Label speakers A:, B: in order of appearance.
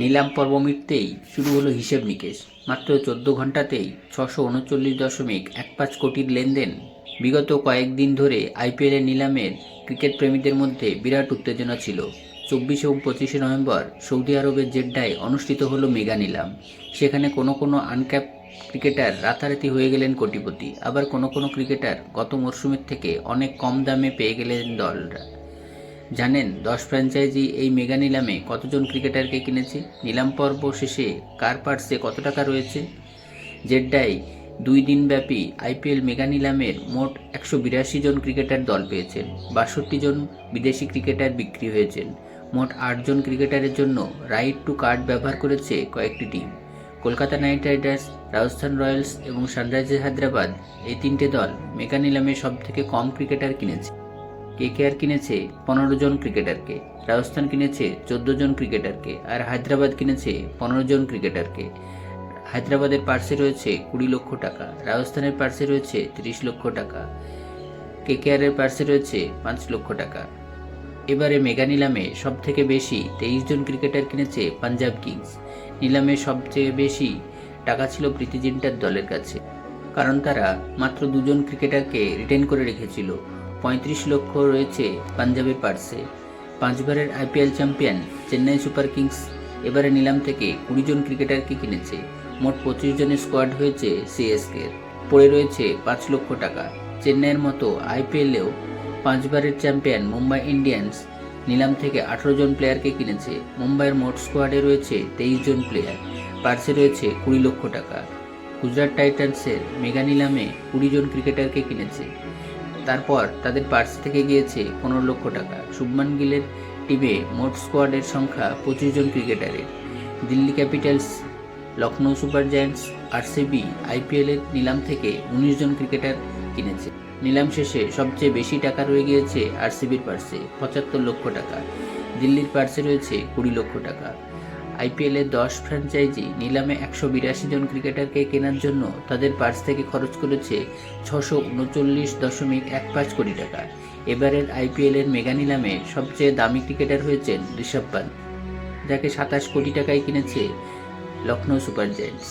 A: নিলাম পর্ব মিটতেই শুরু হলো হিসেব নিকেশ। মাত্র চোদ্দ ঘন্টাতেই ছশো উনচল্লিশ দশমিক এক পাঁচ কোটির লেনদেন। বিগত কয়েকদিন ধরে আইপিএলের নিলামের ক্রিকেট প্রেমীদের মধ্যে বিরাট উত্তেজনা ছিল। চব্বিশ এবং পঁচিশে নভেম্বর সৌদি আরবের জেড্ডায় অনুষ্ঠিত হলো মেগা নিলাম। সেখানে কোনো কোনো আনক্যাপ ক্রিকেটার রাতারাতি হয়ে গেলেন কোটিপতি। আবার কোনো কোনো ক্রিকেটার গত মরশুমের থেকে অনেক কম দামে পেয়ে গেলেন দলরা। জানেন, দশ ফ্র্যাঞ্চাইজি এই মেগা নিলামে কতজন ক্রিকেটারকে কিনেছে? নিলাম পর্ব শেষে কার পার্সে কত টাকা রয়েছে? জেড্ডায় দুই দিনব্যাপী আইপিএল মেগা নিলামের মোট একশো বিরাশি জন ক্রিকেটার দল পেয়েছেন। বাষট্টি জন বিদেশি ক্রিকেটার বিক্রি হয়েছেন। মোট আটজন ক্রিকেটারের জন্য রাইট টু কার্ড ব্যবহার করেছে কয়েকটি team Kolkata knight riders, Rajasthan royals এবং সানরাইজার্স হায়দ্রাবাদ এই তিনটে দল মেগা নিলামে সব থেকে কম ক্রিকেটার কিনেছে। কেকেআর কিনেছে? পনেরো জন ক্রিকেটারকে। রাজস্থান কিনেছে চোদ্দ জন ক্রিকেটারকে আর হায়দ্রাবাদ কিনেছে পনেরো জন ক্রিকেটারকে। হায়দ্রাবাদের পার্সে রয়েছে কুড়ি লক্ষ টাকা, রাজস্থানের পার্সে রয়েছে তিরিশ লক্ষ টাকা, কেকেআরের পার্সে রয়েছে পাঁচ লক্ষ টাকা। এবারে মেগা নিলামে সব থেকে বেশি তেইশ জন ক্রিকেটার কিনেছে পাঞ্জাব কিংস। নিলামে সবচেয়ে বেশি টাকা ছিল প্রীতি জিন্টার দলের কাছে, কারণ তারা মাত্র দুজন ক্রিকেটারকে রিটেন করে রেখেছিল। পঁয়ত্রিশ লক্ষ রয়েছে পাঞ্জাবের পার্সে। পাঁচবারের IPL champion Chennai super kings, এবারে নিলাম থেকে কুড়ি জন ক্রিকেটারকে কিনেছে। মোট পঁচিশ জনের স্কোয়াড হয়েছে সিএসকে পড়ে রয়েছে পাঁচ লক্ষ টাকা। চেন্নাইয়ের মতো আইপিএলেও পাঁচবারের চ্যাম্পিয়ন মুম্বাই ইন্ডিয়ান্স, নিলাম থেকে আঠারো জন প্লেয়ারকে কিনেছে। মুম্বাইয়ের মোট স্কোয়াডে রয়েছে তেইশ জন প্লেয়ার। পার্সে রয়েছে কুড়ি লক্ষ টাকা। গুজরাট টাইটান্সের মেগা নিলামে কুড়ি জন ক্রিকেটারকে কিনেছে। তারপর তাদের পার্স থেকে গিয়েছে পনেরো লক্ষ টাকা। শুভমান গিলের টিমে মোট স্কোয়াডের সংখ্যা পঁচিশ জন ক্রিকেটারের Delhi Capitals Lucknow Super Giants RCB আইপিএলের নিলাম থেকে উনিশ জন ক্রিকেটার কিনেছে। নিলাম শেষে সবচেয়ে বেশি টাকা রয়ে গিয়েছে আরসিবির পার্সে পঁচাত্তর লক্ষ টাকা। দিল্লির পার্সে রয়েছে কুড়ি লক্ষ টাকা। আইপিএলের দশ ফ্র্যাঞ্চাইজি নিলামে একশো বিরাশি জন ক্রিকেটারকে কেনার জন্য তাদের পার্স থেকে খরচ করেছে ছশো উনচল্লিশ দশমিক এক পাঁচ কোটি টাকা। এবারের আইপিএলের মেগা নিলামে সবচেয়ে দামি ক্রিকেটার হয়েছেন ঋষভ পান্ত যাকে সাতাশ কোটি টাকায় কিনেছে লখনৌ সুপার জায়ান্টস।